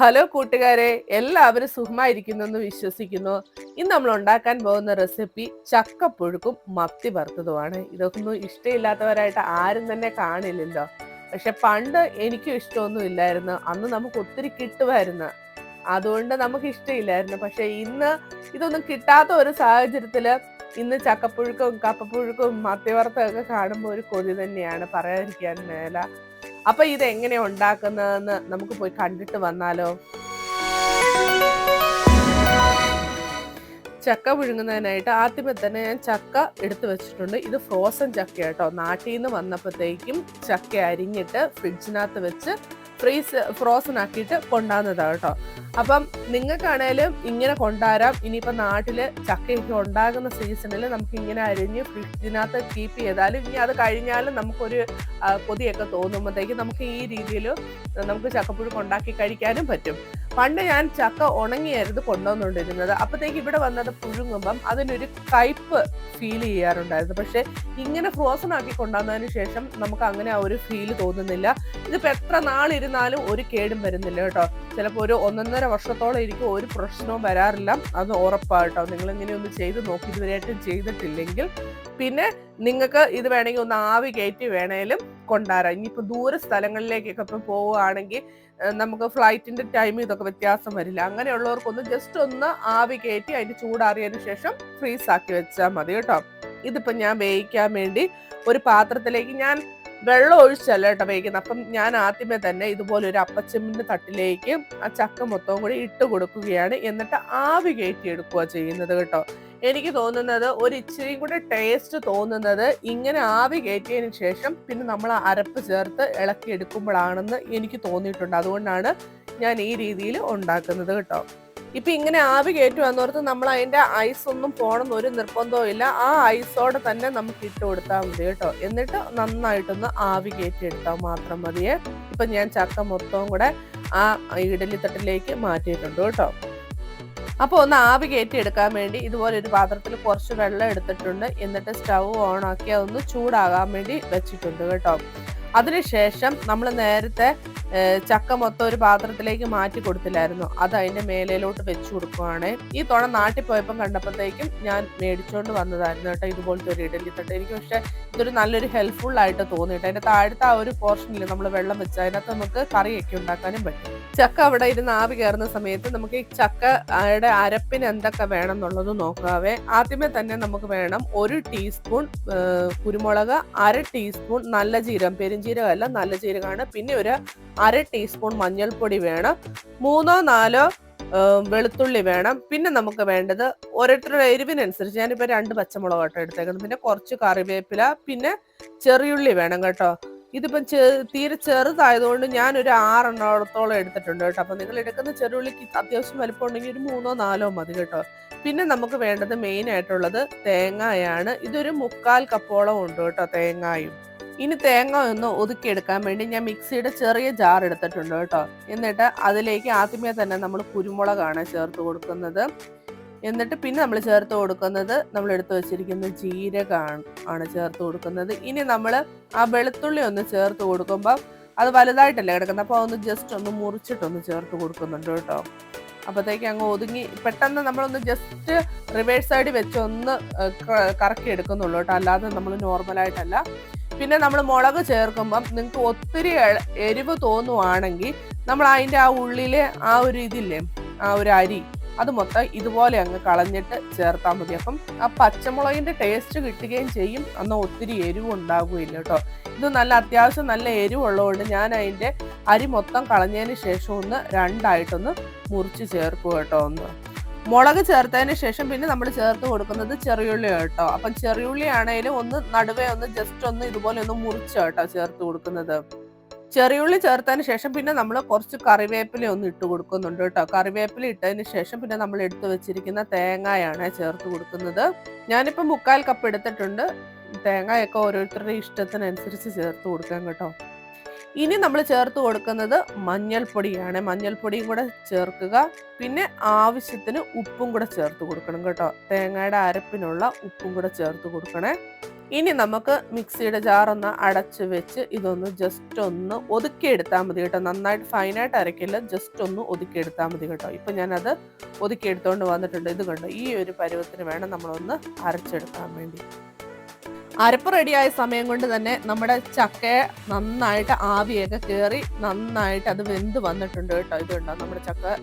Hello കൂട്ടുകാരെ എല്ലാവരും സുഖമായിരിക്കുന്നു എന്ന് വിശ്വസിക്കുന്നു. ഇന്ന് നമ്മൾ ഉണ്ടാക്കാൻ പോകുന്ന റെസിപ്പി ചക്കപ്പുഴുക്കും മത്തി വറുത്തതുമാണ്. ഇതൊന്നും ഇഷ്ടമില്ലാത്തവരായിട്ട് ആരും തന്നെ കാണില്ലല്ലോ. പക്ഷെ പണ്ട് എനിക്കും ഇഷ്ടമൊന്നും ഇല്ലായിരുന്നു. അന്ന് നമുക്ക് ഒത്തിരി കിട്ടുമായിരുന്നു. അതുകൊണ്ട് നമുക്ക് ഇഷ്ടമില്ലായിരുന്നു. പക്ഷെ ഇന്ന് ഇതൊന്നും കിട്ടാത്ത ഒരു സാഹചര്യത്തിൽ ഇന്ന് ചക്കപ്പുഴുക്കും കപ്പപ്പുഴുക്കും മത്തി വറുത്തൊക്കെ കാണുമ്പോൾ ഒരു കൊതി തന്നെയാണ്. പറയാതിരിക്കാൻ മേല. അപ്പൊ ഇത് എങ്ങനെയാ ഉണ്ടാക്കുന്നതെന്ന് നമുക്ക് പോയി കണ്ടിട്ട് വന്നാലോ? ചക്ക പുഴുങ്ങുന്നതിനായിട്ട് ആദ്യമേ തന്നെ ഞാൻ ചക്ക എടുത്തു വെച്ചിട്ടുണ്ട്. ഇത് ഫ്രോസൺ ചക്ക കേട്ടോ നാട്ടിൽ നിന്ന് വന്നപ്പോഴത്തേക്കും ചക്ക അരിഞ്ഞിട്ട് ഫ്രിഡ്ജിനകത്ത് വെച്ച് ഫ്രീസ് ഫ്രോസൺ ആക്കിയിട്ട് കൊണ്ടാകുന്നതാണ് കേട്ടോ അപ്പം നിങ്ങൾക്കാണേലും ഇങ്ങനെ കൊണ്ടുവരാം ഇനിയിപ്പോൾ നാട്ടിൽ ചക്കയൊക്കെ ഉണ്ടാകുന്ന സീസണിൽ നമുക്ക് ഇങ്ങനെ അരിഞ്ഞ് ഫ്രിഡ്ജിനകത്ത് കീപ്പ് ചെയ്താലും ഇനി അത് കഴിഞ്ഞാലും നമുക്കൊരു കൊതിയൊക്കെ തോന്നുമ്പോഴത്തേക്ക് നമുക്ക് ഈ രീതിയിൽ നമുക്ക് ചക്കപ്പുഴുക്ക് ഉണ്ടാക്കി കഴിക്കാനും പറ്റും. പണ്ട് ഞാൻ ചക്ക ഉണങ്ങിയായിരുന്നു കൊണ്ടുവന്നുകൊണ്ടിരുന്നത്. അപ്പോഴത്തേക്ക് ഇവിടെ വന്നത് പുഴുങ്ങുമ്പം അതിനൊരു കയ്പ് ഫീൽ ചെയ്യാറുണ്ടായിരുന്നു. പക്ഷെ ഇങ്ങനെ ഫ്രോസൺ ആക്കി കൊണ്ടുവന്നതിന് ശേഷം നമുക്ക് അങ്ങനെ ആ ഒരു ഫീൽ തോന്നുന്നില്ല. ഇതിപ്പോൾ എത്ര നാളിരുന്നാലും ഒരു കേടും വരുന്നില്ല കേട്ടോ. ചിലപ്പോൾ ഒരു ഒന്നൊന്നര വർഷത്തോളം ഇരിക്കും ഒരു പ്രശ്നവും വരാറില്ല. അത് ഉറപ്പാട്ടോ നിങ്ങൾ ഇങ്ങനെ ഒന്ന് ചെയ്ത് നോക്കി ഇതുവരെയായിട്ടും ചെയ്തിട്ടില്ലെങ്കിൽ. പിന്നെ നിങ്ങൾക്ക് ഇത് വേണമെങ്കിൽ ഒന്ന് ആവി കയറ്റി വേണേലും കൊണ്ടുവരാം. ഇനിയിപ്പോൾ ദൂര സ്ഥലങ്ങളിലേക്കൊക്കെ ഇപ്പം പോവുകയാണെങ്കിൽ നമുക്ക് ഫ്ലൈറ്റിന്റെ ടൈം ഇതൊക്കെ വ്യത്യാസം വരില്ല. അങ്ങനെയുള്ളവർക്കൊന്ന് ജസ്റ്റ് ഒന്ന് ആവി കയറ്റി അതിന്റെ ചൂടാറിയതിന് ശേഷം ഫ്രീസാക്കി വെച്ചാൽ മതി കേട്ടോ. ഇതിപ്പോൾ ഞാൻ വേവിക്കാൻ വേണ്ടി ഒരു പാത്രത്തിലേക്ക് ഞാൻ വെള്ളം ഒഴിച്ചല്ല കേട്ടോ വേവിക്കുന്നത്. അപ്പം ഞാൻ ആദ്യമേ തന്നെ ഇതുപോലെ ഒരു അപ്പച്ചമ്മിന്റെ തട്ടിലേക്ക് ആ ചക്ക മൊത്തവും കൂടി ഇട്ട് കൊടുക്കുകയാണ്. എന്നിട്ട് ആവി കയറ്റി എടുക്കുക ചെയ്യുന്നത് കേട്ടോ. എനിക്ക് തോന്നുന്നത് ഒരു ഇച്ചിരി കൂടെ ടേസ്റ്റ് തോന്നുന്നത് ഇങ്ങനെ ആവി കയറ്റിയതിന് ശേഷം പിന്നെ നമ്മൾ അരപ്പ് ചേർത്ത് ഇളക്കി എടുക്കുമ്പോഴാണെന്ന് എനിക്ക് തോന്നിയിട്ടുണ്ട്. അതുകൊണ്ടാണ് ഞാൻ ഈ രീതിയിൽ ഉണ്ടാക്കുന്നത് കേട്ടോ. ഇപ്പൊ ഇങ്ങനെ ആവി കയറ്റി വന്നോർത്ത് നമ്മൾ അതിന്റെ ഐസ് ഒന്നും പോകണമെന്ന് ഒരു നിർബന്ധവും ഇല്ല. ആ ഐസോടെ തന്നെ നമുക്ക് ഇട്ട് കൊടുത്താൽ മതി കേട്ടോ. എന്നിട്ട് നന്നായിട്ടൊന്ന് ആവി കയറ്റി എടുത്താൽ മാത്രം മതിയേ. ഇപ്പൊ ഞാൻ ചക്ക മൊത്തവും കൂടെ ആ ഇഡലി തട്ടിലേക്ക് മാറ്റിയിട്ടുണ്ട് കേട്ടോ. അപ്പോൾ ഒന്ന് ആവി കയറ്റി എടുക്കാൻ വേണ്ടി ഇതുപോലെ ഒരു പാത്രത്തിൽ കുറച്ച് വെള്ളം എടുത്തിട്ടുണ്ട്. എന്നിട്ട് സ്റ്റവ് ഓൺ ആക്കി അതൊന്ന് ചൂടാകാൻ വേണ്ടി വെച്ചിട്ടുണ്ട് കേട്ടോ. അതിനുശേഷം നമ്മൾ നേരത്തെ ചക്ക മൊത്തം ഒരു പാത്രത്തിലേക്ക് മാറ്റി കൊടുത്തില്ലായിരുന്നു. അത് അതിന്റെ മേലയിലോട്ട് വെച്ചു കൊടുക്കുവാണ്. ഈ തുണ നാട്ടിൽ പോയപ്പം കണ്ടപ്പോഴത്തേക്കും ഞാൻ മേടിച്ചുകൊണ്ട് വന്നതായിരുന്നു കേട്ടോ ഇതുപോലത്തെ ഒരു ഇഡലി തട്ട്. എനിക്ക് പക്ഷെ ഇതൊരു നല്ലൊരു ഹെൽപ്ഫുൾ ആയിട്ട് തോന്നി കേട്ടോ. അതിന്റെ താഴത്തെ ആ ഒരു പോർഷനിൽ നമ്മൾ വെള്ളം വെച്ച് അതിനകത്ത് നമുക്ക് കറിയൊക്കെ ഉണ്ടാക്കാനും പറ്റും. ചക്ക അവിടെ ഇരുന്ന് ആവി കയറുന്ന സമയത്ത് നമുക്ക് ഈ ചക്കയുടെ അരപ്പിന് എന്തൊക്കെ വേണം എന്നുള്ളത് നോക്കാവേ. ആദ്യമേ തന്നെ നമുക്ക് വേണം ഒരു ടീസ്പൂൺ കുരുമുളക് അര ടീസ്പൂൺ നല്ല ജീരകം പെരുംജീരകമല്ല നല്ല ജീരകമാണ്. പിന്നെ ഒരു അര ടീസ്പൂൺ മഞ്ഞൾപ്പൊടി വേണം. മൂന്നോ നാലോ വെളുത്തുള്ളി വേണം. പിന്നെ നമുക്ക് വേണ്ടത് ഓരോരുത്തരുടെ എരിവിനനുസരിച്ച് ഞാനിപ്പോൾ രണ്ട് പച്ചമുളക് കേട്ടോ എടുത്തേക്കുന്നത്. പിന്നെ കുറച്ച് കറിവേപ്പില പിന്നെ ചെറിയുള്ളി വേണം കേട്ടോ. ഇതിപ്പം ചെ തീരെ ചെറുതായതുകൊണ്ട് ഞാൻ ഒരു ആറെണ്ണത്തോളം എടുത്തിട്ടുണ്ട് കേട്ടോ. അപ്പം നിങ്ങൾ എടുക്കുന്ന ചെറുള്ളിക്ക് അത്യാവശ്യം വലിപ്പം ഉണ്ടെങ്കിൽ ഒരു മൂന്നോ നാലോ മതി കേട്ടോ. പിന്നെ നമുക്ക് വേണ്ടത് മെയിൻ ആയിട്ടുള്ളത് തേങ്ങയാണ്. ഇതൊരു മുക്കാൽ കപ്പോളം ഉണ്ട് കേട്ടോ തേങ്ങായും. ഇനി തേങ്ങ ഒന്ന് ഒതുക്കിയെടുക്കാൻ വേണ്ടി ഞാൻ മിക്സിയുടെ ചെറിയ ജാർ എടുത്തിട്ടുണ്ട് കേട്ടോ. എന്നിട്ട് അതിലേക്ക് ആദ്യമേ തന്നെ നമ്മൾ കുരുമുളകാണ് ചേർത്ത് കൊടുക്കുന്നത്. എന്നിട്ട് പിന്നെ നമ്മൾ ചേർത്ത് കൊടുക്കുന്നത് നമ്മൾ എടുത്തു വെച്ചിരിക്കുന്ന ജീരകമാണ് ആണ് ചേർത്ത് കൊടുക്കുന്നത്. ഇനി നമ്മൾ ആ വെളുത്തുള്ളി ഒന്ന് ചേർത്ത് കൊടുക്കുമ്പോൾ അത് വലുതായിട്ടല്ലേ കിടക്കുന്നത്? അപ്പോൾ ഒന്ന് ജസ്റ്റ് ഒന്ന് മുറിച്ചിട്ടൊന്ന് ചേർത്ത് കൊടുക്കുന്നുണ്ട് കേട്ടോ. അപ്പോഴത്തേക്ക് അങ്ങ് ഒതുങ്ങി പെട്ടെന്ന് നമ്മളൊന്ന് ജസ്റ്റ് റിവേഴ്സ് സൈഡ് വെച്ച് ഒന്ന് കറക്കി എടുക്കുന്നുള്ളൂ കേട്ടോ. അല്ലാതെ നമ്മൾ നോർമലായിട്ടല്ല പിന്നെ നമ്മൾ മുളക് ചേർക്കുമ്പം നിങ്ങൾക്ക് ഒത്തിരി എരിവ് തോന്നുവാണെങ്കിൽ നമ്മൾ അതിന്റെ ആ ഉള്ളിലെ ആ ഒരു ഇതില്ലേ ആ ഒരു അരി അത് മൊത്തം ഇതുപോലെ അങ്ങ് കളഞ്ഞിട്ട് ചേർത്താൽ മതി. അപ്പം ആ പച്ചമുളകിന്റെ ടേസ്റ്റ് കിട്ടുകയും ചെയ്യും. അന്ന് ഒത്തിരി എരിവ് ഉണ്ടാകുകയില്ല കേട്ടോ. ഇത് നല്ല അത്യാവശ്യം നല്ല എരിവുള്ളതുകൊണ്ട് ഞാൻ അതിന്റെ അരി മൊത്തം കളഞ്ഞതിന് ശേഷം ഒന്ന് രണ്ടായിട്ടൊന്ന് മുറിച്ച് ചേർക്കുക കേട്ടോ ഒന്ന്. മുളക് ചേർത്തതിന് ശേഷം പിന്നെ നമ്മൾ ചേർത്ത് കൊടുക്കുന്നത് ചെറിയുള്ളി കേട്ടോ. അപ്പം ചെറിയുള്ളി ആണെങ്കിലും ഒന്ന് നടുവേ ഒന്ന് ജസ്റ്റ് ഒന്ന് ഇതുപോലെ ഒന്ന് മുറിച്ച് കേട്ടോ ചേർത്ത് കൊടുക്കുന്നത്. ചെറിയുള്ളി ചേർത്തതിന് ശേഷം പിന്നെ നമ്മൾ കുറച്ച് കറിവേപ്പില ഒന്ന് ഇട്ട് കൊടുക്കുന്നുണ്ട് കേട്ടോ. കറിവേപ്പില ഇട്ടതിന് ശേഷം പിന്നെ നമ്മൾ എടുത്തു വെച്ചിരിക്കുന്ന തേങ്ങയാണ് ചേർത്ത് കൊടുക്കുന്നത്. ഞാനിപ്പോൾ മുക്കാൽ കപ്പ് എടുത്തിട്ടുണ്ട്. തേങ്ങയൊക്കെ ഓരോരുത്തരുടെ ഇഷ്ടത്തിനനുസരിച്ച് ചേർത്ത് കൊടുക്കാം കേട്ടോ. ഇനി നമ്മൾ ചേർത്ത് കൊടുക്കുന്നത് മഞ്ഞൾപ്പൊടിയാണ്. മഞ്ഞൾപ്പൊടിയും കൂടെ ചേർക്കുക. പിന്നെ ആവശ്യത്തിന് ഉപ്പും കൂടെ ചേർത്ത് കൊടുക്കണം കേട്ടോ. തേങ്ങയുടെ അരപ്പിനുള്ള ഉപ്പും കൂടെ ചേർത്ത് കൊടുക്കണേ. ഇനി നമുക്ക് മിക്സിയുടെ ജാറൊന്ന് അടച്ച് വെച്ച് ഇതൊന്ന് ജസ്റ്റ് ഒന്ന് ഒതുക്കിയെടുത്താൽ മതി കേട്ടോ. നന്നായിട്ട് ഫൈനായിട്ട് അരക്കില്ല. ജസ്റ്റ് ഒന്ന് ഒതുക്കിയെടുത്താൽ മതി കേട്ടോ. ഇപ്പം ഞാനത് ഒതുക്കിയെടുത്തുകൊണ്ട് വന്നിട്ടുണ്ട്. ഇത് കണ്ടോ? ഈ ഒരു പരുവത്തിന് വേണം നമ്മളൊന്ന് അരച്ചെടുക്കാൻ വേണ്ടി. അരപ്പ് റെഡിയായ സമയം കൊണ്ട് തന്നെ നമ്മുടെ ചക്ക നന്നായിട്ട് ആവിയൊക്കെ കയറി നന്നായിട്ട് അത് വെന്ത് വന്നിട്ടുണ്ട് കേട്ടോ. ഇത് കണ്ടോ നമ്മുടെ ചക്ക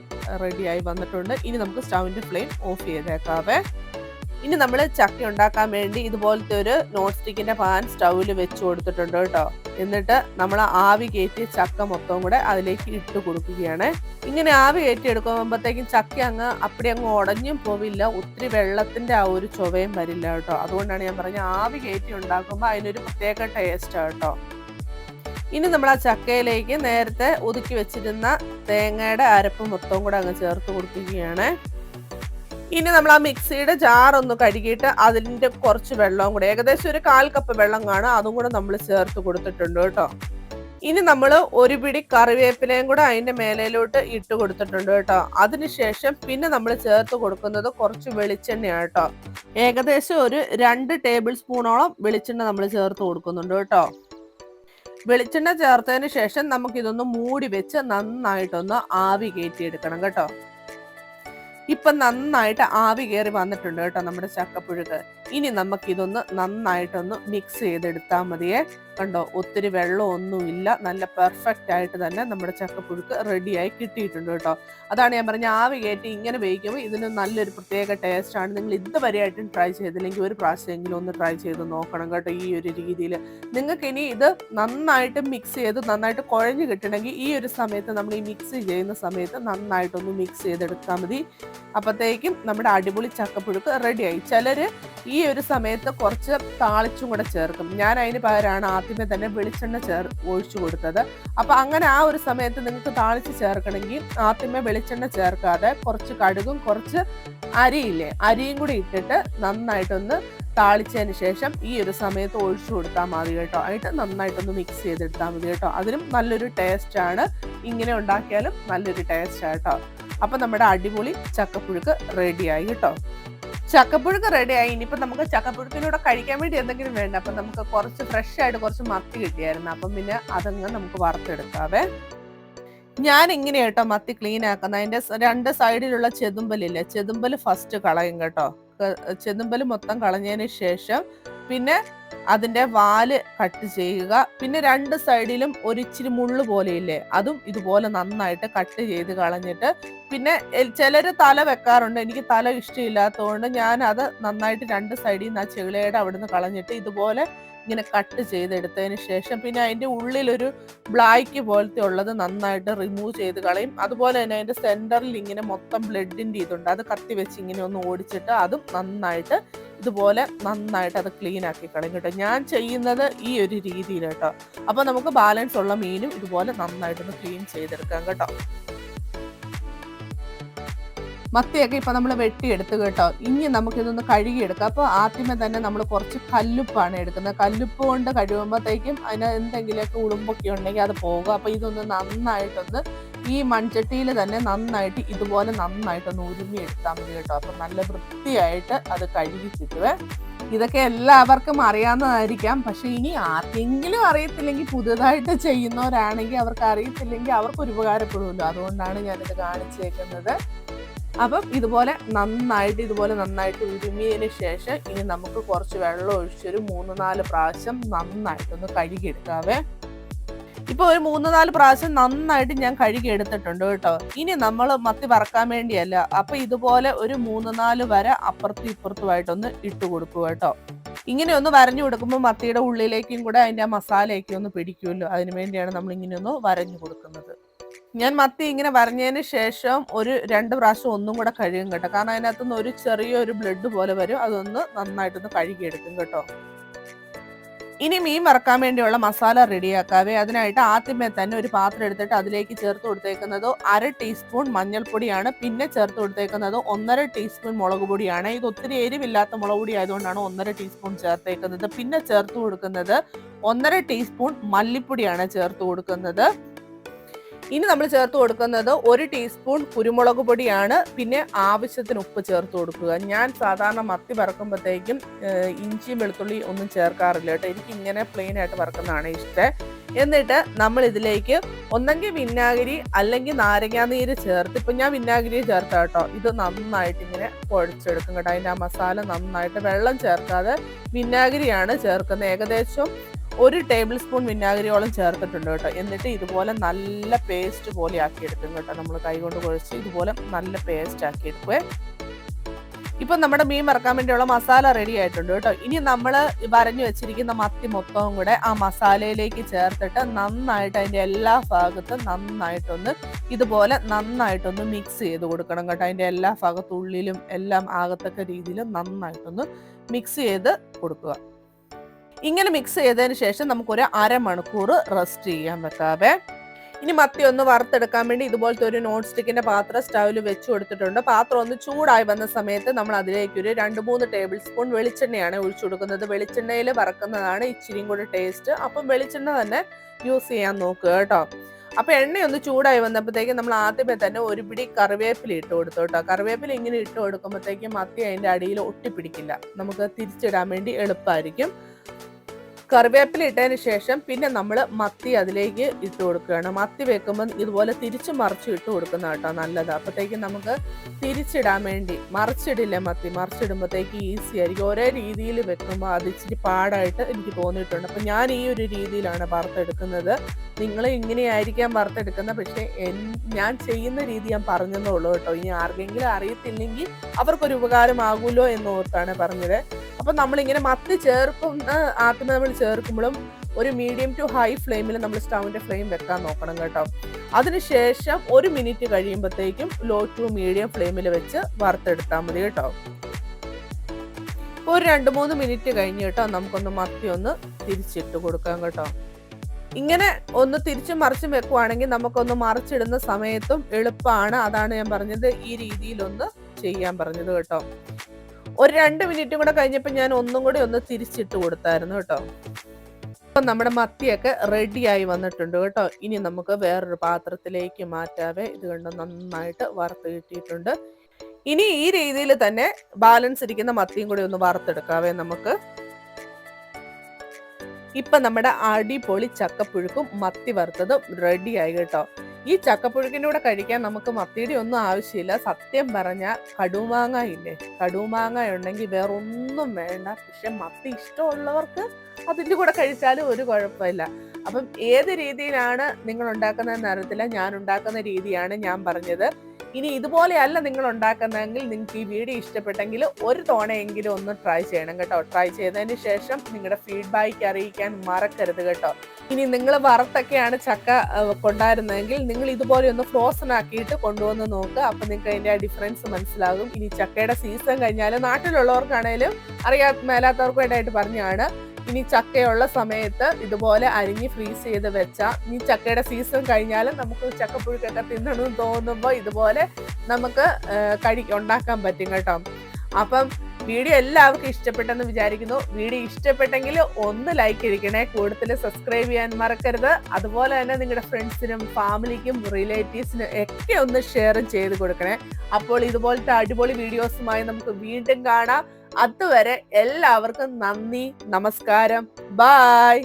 റെഡിയായി വന്നിട്ടുണ്ട്. ഇനി നമുക്ക് സ്റ്റൗവിന്റെ ഫ്ലെയിം ഓഫ് ചെയ്തേക്കാവേ. ഇനി നമ്മൾ ചക്ക ഉണ്ടാക്കാൻ വേണ്ടി ഇതുപോലത്തെ ഒരു നോൺ സ്റ്റിക്കിന്റെ പാൻ സ്റ്റൗവിൽ വെച്ച് കൊടുത്തിട്ടുണ്ട് കേട്ടോ. എന്നിട്ട് നമ്മൾ ആവി കയറ്റി ചക്ക മൊത്തം കൂടെ അതിലേക്ക് ഇട്ട് കൊടുക്കുകയാണ്. ഇങ്ങനെ ആവി കയറ്റി എടുക്കുമ്പോഴത്തേക്കും ചക്ക അങ്ങ് അപ്പടി അങ്ങ് ഉടഞ്ഞും പോവില്ല. ഒത്തിരി വെള്ളത്തിന്റെ ആ ഒരു ചൊവയും വരില്ല കേട്ടോ. അതുകൊണ്ടാണ് ഞാൻ പറഞ്ഞത് ആവി കയറ്റി ഉണ്ടാക്കുമ്പോൾ അതിനൊരു പ്രത്യേക ടേസ്റ്റ് കേട്ടോ. ഇനി നമ്മൾ ആ ചക്കയിലേക്ക് നേരത്തെ ഒതുക്കി വെച്ചിരുന്ന തേങ്ങയുടെ അരപ്പ് മൊത്തം കൂടെ അങ്ങ് ചേർത്ത് കൊടുക്കുകയാണ്. ഇനി നമ്മൾ ആ മിക്സിയുടെ ജാർ ഒന്ന് കഴുകിയിട്ട് അതിന്റെ കുറച്ച് വെള്ളവും കൂടെ ഏകദേശം ഒരു കാൽ കപ്പ് വെള്ളം കാണും അതും കൂടെ നമ്മൾ ചേർത്ത് കൊടുത്തിട്ടുണ്ട് കേട്ടോ. ഇനി നമ്മൾ ഒരു പിടി കറിവേപ്പിലയും കൂടെ അതിന്റെ മേലയിലോട്ട് ഇട്ട് കൊടുത്തിട്ടുണ്ട് കേട്ടോ. അതിനുശേഷം പിന്നെ നമ്മൾ ചേർത്ത് കൊടുക്കുന്നത് കുറച്ച് വെളിച്ചെണ്ണയാണ് കേട്ടോ. ഏകദേശം ഒരു രണ്ട് ടേബിൾ സ്പൂണോളം വെളിച്ചെണ്ണ നമ്മൾ ചേർത്ത് കൊടുക്കുന്നുണ്ട് കേട്ടോ. വെളിച്ചെണ്ണ ചേർത്തതിന് ശേഷം നമുക്കിതൊന്ന് മൂടി വെച്ച് നന്നായിട്ടൊന്ന് ആവി കയറ്റിയെടുക്കണം കേട്ടോ. ഇപ്പൊ നന്നായിട്ട് ആവി കയറി വന്നിട്ടുണ്ട് കേട്ടോ നമ്മുടെ ചക്കപ്പുഴുക്ക്. ഇനി നമുക്കിതൊന്ന് നന്നായിട്ടൊന്ന് മിക്സ് ചെയ്തെടുത്താൽ മതിയേ. കണ്ടോ ഒത്തിരി വെള്ളമൊന്നുമില്ല. നല്ല പെർഫെക്റ്റ് ആയിട്ട് തന്നെ നമ്മുടെ ചക്കപ്പുഴുക്ക് റെഡിയായി കിട്ടിയിട്ടുണ്ട് കേട്ടോ. അതാണ് ഞാൻ പറഞ്ഞ ആവി കയറ്റി ഇങ്ങനെ വേവിക്കുമ്പോൾ ഇതിന് നല്ലൊരു പ്രത്യേക ടേസ്റ്റാണ് നിങ്ങൾ ഇതുവരെയായിട്ടും ട്രൈ ചെയ്തില്ലെങ്കിൽ ഒരു പ്രാവശ്യമെങ്കിലും ഒന്ന് ട്രൈ ചെയ്ത് നോക്കണം കേട്ടോ ഈ ഒരു രീതിയിൽ. നിങ്ങൾക്ക് ഇനി ഇത് നന്നായിട്ട് മിക്സ് ചെയ്ത് നന്നായിട്ട് കുഴഞ്ഞു കിട്ടണമെങ്കിൽ ഈ ഒരു സമയത്ത് നമ്മൾ ഈ മിക്സ് ചെയ്യുന്ന സമയത്ത് നന്നായിട്ടൊന്ന് മിക്സ് ചെയ്തെടുത്താൽ മതി. അപ്പോഴത്തേക്കും നമ്മുടെ അടിപൊളി ചക്കപ്പുഴുക്ക് റെഡിയായി ചിലർ ഈ ഒരു സമയത്ത് കുറച്ച് താളിച്ചും കൂടെ ചേർക്കും. ഞാൻ അതിന് പകരമാണ് ആദ്യമേ തന്നെ വെളിച്ചെണ്ണ ചേർ ഒഴിച്ചു കൊടുത്തത്. അപ്പൊ അങ്ങനെ ആ ഒരു സമയത്ത് നിങ്ങൾക്ക് താളിച്ച് ചേർക്കണമെങ്കിൽ ആദ്യമേ വെളിച്ചെണ്ണ ചേർക്കാതെ കുറച്ച് കടുകും കുറച്ച് അരിയില്ലേ അരിയും കൂടി ഇട്ടിട്ട് നന്നായിട്ടൊന്ന് താളിച്ചതിന് ശേഷം ഈ ഒരു സമയത്ത് ഒഴിച്ചു കൊടുത്താൽ മതി കേട്ടോ. ആയിട്ട് നന്നായിട്ടൊന്ന് മിക്സ് ചെയ്തെടുത്താൽ മതി കേട്ടോ. അതിനും നല്ലൊരു ടേസ്റ്റ് ആണ്. ഇങ്ങനെ ഉണ്ടാക്കിയാലും നല്ലൊരു ടേസ്റ്റ് കേട്ടോ. അപ്പൊ നമ്മുടെ അടിപൊളി ചക്കപ്പുഴുക്ക് റെഡിയായി കേട്ടോ. ചക്കപ്പുഴുക്ക് റെഡിയായി ഇനിയിപ്പോൾ നമുക്ക് ചക്കപ്പുഴുക്കിലൂടെ കഴിക്കാൻ വേണ്ടി എന്തെങ്കിലും വേണ്ട? അപ്പം നമുക്ക് കുറച്ച് ഫ്രഷ് ആയിട്ട് കുറച്ച് മത്തി കിട്ടിയായിരുന്നു. അപ്പം പിന്നെ അതങ്ങ് നമുക്ക് വറുത്തെടുക്കാവേ. ഞാൻ ഇങ്ങനെ കേട്ടോ മത്തി ക്ലീൻ ആക്കുന്നത്. അതിന്റെ രണ്ട് സൈഡിലുള്ള ചെതുമ്പലില്ലേ? ചെതുമ്പൽ ഫസ്റ്റ് കളയും കേട്ടോ. ചെതുമ്പൽ മൊത്തം കളഞ്ഞതിന് ശേഷം പിന്നെ അതിന്റെ വാൽ കട്ട് ചെയ്യുക. പിന്നെ രണ്ട് സൈഡിലും ഒരിച്ചിരി മുള്ളു പോലെയില്ലേ അതും ഇതുപോലെ നന്നായിട്ട് കട്ട് ചെയ്ത് കളഞ്ഞിട്ട് പിന്നെ ചിലർ തല വെക്കാറുണ്ട്. എനിക്ക് തല ഇഷ്ടമില്ലാത്തതുകൊണ്ട് ഞാൻ അത് നന്നായിട്ട് രണ്ട് സൈഡിൽ നിന്ന് ആ ചെളിയുടെ അവിടുന്ന് കളഞ്ഞിട്ട് ഇതുപോലെ ഇങ്ങനെ കട്ട് ചെയ്തെടുത്തതിന് ശേഷം പിന്നെ അതിന്റെ ഉള്ളിലൊരു ബ്ലാക്ക് പോലത്തെ ഉള്ളത് നന്നായിട്ട് റിമൂവ് ചെയ്ത് കളയും. അതുപോലെ തന്നെ അതിന്റെ സെന്ററിൽ ഇങ്ങനെ മൊത്തം ബ്ലഡിന്റെ ഇതുണ്ട്. അത് കത്തി വെച്ച് ഇങ്ങനെ ഒന്ന് ഓടിച്ചിട്ട് അതും നന്നായിട്ട് ഇതുപോലെ നന്നായിട്ട് അത് ക്ലീൻ ആക്കി കളയും കേട്ടോ. ഞാൻ ചെയ്യുന്നത് ഈ ഒരു രീതിയിൽ കേട്ടോ അപ്പോൾ നമുക്ക് ബാലൻസ് ഉള്ള മീനും ഇതുപോലെ നന്നായിട്ടൊന്ന് ക്ലീൻ ചെയ്തെടുക്കാം കേട്ടോ. മത്തിയൊക്കെ ഇപ്പൊ നമ്മൾ വെട്ടിയെടുത്ത് കേട്ടോ. ഇനി നമുക്കിതൊന്ന് കഴുകിയെടുക്കാം. അപ്പോൾ ആദ്യമേ തന്നെ നമ്മൾ കുറച്ച് കല്ലുപ്പാണ് എടുക്കുന്നത്. കല്ലുപ്പ് കൊണ്ട് കഴുകുമ്പോഴത്തേക്കും അതിന് എന്തെങ്കിലുമൊക്കെ ഉളുമ്പൊക്കെ ഉണ്ടെങ്കിൽ അത് പോകും. അപ്പോൾ ഇതൊന്ന് നന്നായിട്ടൊന്ന് ഈ മൺചട്ടിയിൽ തന്നെ നന്നായിട്ട് ഇതുപോലെ നന്നായിട്ടൊന്ന് ഉരുമി എടുത്താൽ മതി കേട്ടോ. അപ്പൊ നല്ല വൃത്തിയായിട്ട് അത് കഴുകി കിട്ടുവേ ഇതൊക്കെ എല്ലാവർക്കും അറിയാവുന്നതായിരിക്കാം. പക്ഷെ ഇനി ആർക്കെങ്കിലും അറിയത്തില്ലെങ്കിൽ പുതുതായിട്ട് ചെയ്യുന്നവരാണെങ്കിൽ അവർക്ക് അറിയത്തില്ലെങ്കിൽ അവർക്ക് ഒരു ഉപകാരപ്പെടുമല്ലോ. അതുകൊണ്ടാണ് ഞാനിത് കാണിച്ചേക്കുന്നത്. അപ്പം ഇതുപോലെ നന്നായിട്ട് ഇതുപോലെ നന്നായിട്ട് ഉരുമിയതിന് ശേഷം ഇനി നമുക്ക് കുറച്ച് വെള്ളം ഒഴിച്ചൊരു മൂന്ന് നാല് പ്രാവശ്യം നന്നായിട്ടൊന്ന് കഴുകിയെടുക്കാവേ. ഇപ്പൊ ഒരു മൂന്ന് നാല് പ്രാവശ്യം നന്നായിട്ട് ഞാൻ കഴുകി എടുത്തിട്ടുണ്ട് കേട്ടോ. ഇനി നമ്മൾ മത്തി വറക്കാൻ വേണ്ടിയല്ല അപ്പൊ ഇതുപോലെ ഒരു മൂന്ന് നാല് വര അപ്പുറത്തും ഇപ്പുറത്തുമായിട്ടൊന്ന് ഇട്ട് കൊടുക്കുക കേട്ടോ. ഇങ്ങനെ ഒന്ന് വരഞ്ഞു കൊടുക്കുമ്പോൾ മത്തിയുടെ ഉള്ളിലേക്കും കൂടെ അതിന്റെ മസാലയൊക്കെ ഒന്ന് പിടിക്കുമല്ലോ. അതിനു വേണ്ടിയാണ് നമ്മൾ ഇങ്ങനെ ഒന്ന് വരഞ്ഞു കൊടുക്കുന്നത്. ഞാൻ മത്തി ഇങ്ങനെ വരഞ്ഞതിന് ശേഷം ഒരു രണ്ട് പ്രാവശ്യം ഒന്നും കൂടെ കഴുകും കേട്ടോ. കാരണം അതിനകത്തുനിന്ന് ഒരു ചെറിയൊരു ബ്ലഡ് പോലെ വരും. അതൊന്ന് നന്നായിട്ടൊന്ന് കഴുകിയെടുക്കും കേട്ടോ. ഇനി മീൻ വറക്കാൻ വേണ്ടിയുള്ള മസാല റെഡിയാക്കാവേ. അതിനായിട്ട് ആദ്യമേ തന്നെ ഒരു പാത്രം എടുത്തിട്ട് അതിലേക്ക് ചേർത്ത് കൊടുത്തേക്കുന്നത് അര ടീസ്പൂൺ മഞ്ഞൾപ്പൊടിയാണ്. പിന്നെ ചേർത്ത് കൊടുത്തേക്കുന്നത് ഒന്നര ടീസ്പൂൺ മുളക് പൊടിയാണ്. ഇത് ഒത്തിരി എരിവില്ലാത്ത മുളക് പൊടി ആയതുകൊണ്ടാണ് ഒന്നര ടീസ്പൂൺ ചേർത്തേക്കുന്നത്. പിന്നെ ചേർത്ത് കൊടുക്കുന്നത് ഒന്നര ടീസ്പൂൺ മല്ലിപ്പൊടിയാണ് ചേർത്ത് കൊടുക്കുന്നത്. ഇനി നമ്മൾ ചേർത്ത് കൊടുക്കുന്നത് ഒരു ടീസ്പൂൺ കുരുമുളക് പൊടിയാണ്. പിന്നെ ആവശ്യത്തിന് ഉപ്പ് ചേർത്ത് കൊടുക്കുക. ഞാൻ സാധാരണ മത്തി വറക്കുമ്പോഴത്തേക്കും ഇഞ്ചി ഇഞ്ചിയും വെളുത്തുള്ളി ഒന്നും ചേർക്കാറില്ല കേട്ടോ. എനിക്ക് ഇങ്ങനെ പ്ലെയിൻ ആയിട്ട് വറക്കുന്നതാണ് ഇഷ്ടം. എന്നിട്ട് നമ്മൾ ഇതിലേക്ക് ഒന്നെങ്കിൽ വിനാഗിരി അല്ലെങ്കിൽ നാരങ്ങാനീര് ചേർത്ത് ഇപ്പം ഞാൻ വിനാഗിരി ചേർത്ത കേട്ടോ. ഇത് നന്നായിട്ട് ഇങ്ങനെ കുഴച്ചെടുക്കും കേട്ടോ. അതിന്റെ ആ മസാല നന്നായിട്ട് വെള്ളം ചേർക്കാതെ വിനാഗിരിയാണ് ചേർക്കുന്നത്. ഏകദേശം ഒരു ടേബിൾ സ്പൂൺ വിനാഗിരിയോളം ചേർത്തിട്ടുണ്ട് കേട്ടോ. എന്നിട്ട് ഇതുപോലെ നല്ല പേസ്റ്റ് പോലെ ആക്കി എടുക്കും കേട്ടോ നമ്മൾ കൈകൊണ്ട് കുഴച്ച് ഇതുപോലെ നല്ല പേസ്റ്റ് ആക്കി എടുക്കുവേ ഇപ്പം നമ്മുടെ മീൻ വറക്കാൻ വേണ്ടിയുള്ള മസാല റെഡി ആയിട്ടുണ്ട് കേട്ടോ. ഇനി നമ്മൾ വരഞ്ഞു വെച്ചിരിക്കുന്ന മത്തി മൊത്തവും കൂടെ ആ മസാലയിലേക്ക് ചേർത്തിട്ട് നന്നായിട്ട് അതിന്റെ എല്ലാ ഭാഗത്തും നന്നായിട്ടൊന്ന് ഇതുപോലെ നന്നായിട്ടൊന്ന് മിക്സ് ചെയ്ത് കൊടുക്കണം കേട്ടോ. അതിന്റെ എല്ലാ ഭാഗത്തുള്ളിലും എല്ലാം ആകത്തക്ക രീതിയിലും നന്നായിട്ടൊന്ന് മിക്സ് ചെയ്ത് കൊടുക്കുക. ഇങ്ങനെ മിക്സ് ചെയ്തതിന് ശേഷം നമുക്കൊരു അരമണിക്കൂർ റെസ്റ്റ് ചെയ്യാൻ വെക്കാവേ ഇനി മത്തി ഒന്ന് വറുത്തെടുക്കാൻ വേണ്ടി ഇതുപോലത്തെ ഒരു നോൺ സ്റ്റിക്കിന്റെ പാത്രം സ്റ്റൗവിൽ വെച്ച് കൊടുത്തിട്ടുണ്ട്. പാത്രം ഒന്ന് ചൂടായി വന്ന സമയത്ത് നമ്മൾ അതിലേക്ക് ഒരു രണ്ട് മൂന്ന് ടേബിൾ സ്പൂൺ വെളിച്ചെണ്ണയാണ് ഒഴിച്ചു കൊടുക്കുന്നത്. വെളിച്ചെണ്ണയിൽ വറക്കുന്നതാണ് ഇച്ചിരിയും കൂടി ടേസ്റ്റ് അപ്പം വെളിച്ചെണ്ണ തന്നെ യൂസ് ചെയ്യാൻ നോക്കുക കേട്ടോ. അപ്പൊ എണ്ണ ഒന്ന് ചൂടായി വന്നപ്പോഴത്തേക്ക് നമ്മൾ ആദ്യമേ തന്നെ ഒരു പിടി കറിവേപ്പില ഇട്ട് കൊടുത്തു കേട്ടോ. കറിവേപ്പില ഇങ്ങനെ ഇട്ട് കൊടുക്കുമ്പോഴത്തേക്കും മത്തി അതിന്റെ അടിയിൽ ഒട്ടിപ്പിടിക്കില്ല. നമുക്ക് തിരിച്ചിടാൻ വേണ്ടി എളുപ്പമായിരിക്കും കറിവേപ്പില ഇട്ടതിന് ശേഷം പിന്നെ നമ്മൾ മത്തി അതിലേക്ക് ഇട്ട് കൊടുക്കുകയാണ്. മത്തി വെക്കുമ്പോൾ ഇതുപോലെ തിരിച്ച് മറിച്ച് ഇട്ട് കൊടുക്കുന്ന കേട്ടോ നല്ലത്. അപ്പോഴത്തേക്കും നമുക്ക് തിരിച്ചിടാൻ വേണ്ടി മറിച്ചിടില്ല മത്തി? മറിച്ചിടുമ്പോഴത്തേക്ക് ഈസി ആയിരിക്കും. ഒരേ രീതിയിൽ വെക്കുമ്പോൾ അത് ഇച്ചിരി പാടായിട്ട് എനിക്ക് തോന്നിയിട്ടുണ്ട്. അപ്പം ഞാൻ ഈ ഒരു രീതിയിലാണ് വറുത്തെടുക്കുന്നത്. നിങ്ങൾ ഇങ്ങനെയായിരിക്കാം വറുത്തെടുക്കുന്നത്. പക്ഷേ ഞാൻ ചെയ്യുന്ന രീതി ഞാൻ പറഞ്ഞതേ ഉള്ളൂ കേട്ടോ. ഇനി ആർക്കെങ്കിലും അറിയത്തില്ലെങ്കിൽ അവർക്കൊരു ഉപകാരമാകുമല്ലോ എന്ന് ഓർത്താണ് പറഞ്ഞത്. അപ്പൊ നമ്മളിങ്ങനെ മത്തി ചേർക്കുന്ന ആദ്യമേ നമ്മൾ ചേർക്കുമ്പോഴും ഒരു മീഡിയം ടു ഹൈ ഫ്ലെയിമിൽ നമ്മൾ സ്റ്റൗവിന്റെ ഫ്ലെയിം വെക്കാൻ നോക്കണം കേട്ടോ. അതിനുശേഷം ഒരു മിനിറ്റ് കഴിയുമ്പോഴത്തേക്കും ലോ ടു മീഡിയം ഫ്ലെയിമിൽ വെച്ച് വറുത്തെടുത്താൽ മതി കേട്ടോ. ഒരു രണ്ട് മൂന്ന് മിനിറ്റ് കഴിഞ്ഞ് കേട്ടോ നമുക്കൊന്ന് മത്തി ഒന്ന് തിരിച്ചിട്ട് കൊടുക്കാം കേട്ടോ. ഇങ്ങനെ ഒന്ന് തിരിച്ചും മറിച്ചും വെക്കുവാണെങ്കിൽ നമുക്കൊന്ന് മറിച്ചിടുന്ന സമയത്തും എളുപ്പമാണ് അതാണ് ഞാൻ പറഞ്ഞത് ഈ രീതിയിലൊന്ന് ചെയ്യാൻ പറഞ്ഞത് കേട്ടോ. ഒരു രണ്ട് മിനിറ്റും കൂടെ കഴിഞ്ഞപ്പോൾ ഞാൻ ഒന്നും കൂടി ഒന്ന് തിരിച്ചിട്ട് കൊടുത്തായിരുന്നു കേട്ടോ. അപ്പം നമ്മുടെ മത്തിയൊക്കെ റെഡിയായി വന്നിട്ടുണ്ട് കേട്ടോ. ഇനി നമുക്ക് വേറൊരു പാത്രത്തിലേക്ക് മാറ്റാതെ ഇത് കണ്ട് നന്നായിട്ട് വറുത്ത് കിട്ടിയിട്ടുണ്ട്. ഇനി ഈ രീതിയിൽ തന്നെ ബാലൻസ് ഇരിക്കുന്ന മത്തിയും കൂടി ഒന്ന് വറുത്തെടുക്കാവേ നമുക്ക്. ഇപ്പൊ നമ്മുടെ അടിപൊളി ചക്കപ്പുഴുക്കും മത്തി വറുത്തതും റെഡിയായി കേട്ടോ. ഈ ചക്കപ്പുഴുക്കിന്റെ കൂടെ കഴിക്കാൻ നമുക്ക് മത്തിയുടെ ഒന്നും ആവശ്യമില്ല. സത്യം പറഞ്ഞാൽ കടുമാങ്ങ ഇല്ലേ? കടുമാങ്ങ ഉണ്ടെങ്കിൽ വേറൊന്നും വേണ്ട. പക്ഷെ മത്തി ഇഷ്ടമുള്ളവർക്ക് അതിന്റെ കൂടെ കഴിച്ചാലും ഒരു കുഴപ്പമില്ല. അപ്പം ഏത് രീതിയിലാണ് നിങ്ങൾ ഉണ്ടാക്കുന്നതെന്ന് അറിയത്തില്ല ഞാൻ ഉണ്ടാക്കുന്ന രീതിയാണ് ഞാൻ പറഞ്ഞത്. ഇനി ഇതുപോലെയല്ല നിങ്ങൾ ഉണ്ടാക്കുന്നതെങ്കിൽ നിങ്ങൾക്ക് ഈ വീഡിയോ ഇഷ്ടപ്പെട്ടെങ്കിൽ ഒരു തവണയെങ്കിലും ഒന്ന് ട്രൈ ചെയ്യണം കേട്ടോ. ട്രൈ ചെയ്തതിന് ശേഷം നിങ്ങളുടെ ഫീഡ്ബാക്ക് അറിയിക്കാൻ മറക്കരുത് കേട്ടോ. ഇനി നിങ്ങൾ വറുത്തൊക്കെയാണ് ചക്ക കൊണ്ടായിരുന്നതെങ്കിൽ നിങ്ങൾ ഇതുപോലെ ഒന്ന് ഫ്രോസൺ ആക്കിയിട്ട് കൊണ്ടുവന്ന് നോക്കുക അപ്പം നിങ്ങൾക്ക് അതിന്റെ ഡിഫറൻസ് മനസ്സിലാകും. ഇനി ചക്കയുടെ സീസൺ കഴിഞ്ഞാൽ നാട്ടിലുള്ളവർക്കാണേലും അറിയാ മേലാത്തവർക്കും പറഞ്ഞാണ്. ഇനി ചക്കയുള്ള സമയത്ത് ഇതുപോലെ അരിഞ്ഞ് ഫ്രീസ് ചെയ്ത് വെച്ചാൽ ഇനി ചക്കയുടെ സീസൺ കഴിഞ്ഞാലും നമുക്ക് ചക്കപ്പുഴുക്കൊക്കെ തിന്നണമെന്ന് തോന്നുമ്പോൾ ഇതുപോലെ നമുക്ക് കഴി ഉണ്ടാക്കാൻ പറ്റും കേട്ടോ. അപ്പം വീഡിയോ എല്ലാവർക്കും ഇഷ്ടപ്പെട്ടെന്ന് വിചാരിക്കുന്നു. വീഡിയോ ഇഷ്ടപ്പെട്ടെങ്കിൽ ഒന്ന് ലൈക്ക് ഇരിക്കണേ. കൂടുതൽ സബ്സ്ക്രൈബ് ചെയ്യാൻ മറക്കരുത്. അതുപോലെ തന്നെ നിങ്ങളുടെ ഫ്രണ്ട്സിനും ഫാമിലിക്കും റിലേറ്റീവ്സിനും ഒക്കെ ഒന്ന് ഷെയർ ചെയ്ത് കൊടുക്കണേ. അപ്പോൾ ഇതുപോലത്തെ അടിപൊളി വീഡിയോസുമായി നമുക്ക് വീണ്ടും കാണാം. അതുവരെ എല്ലാവർക്കും നന്ദി നമസ്കാരം. ബായ്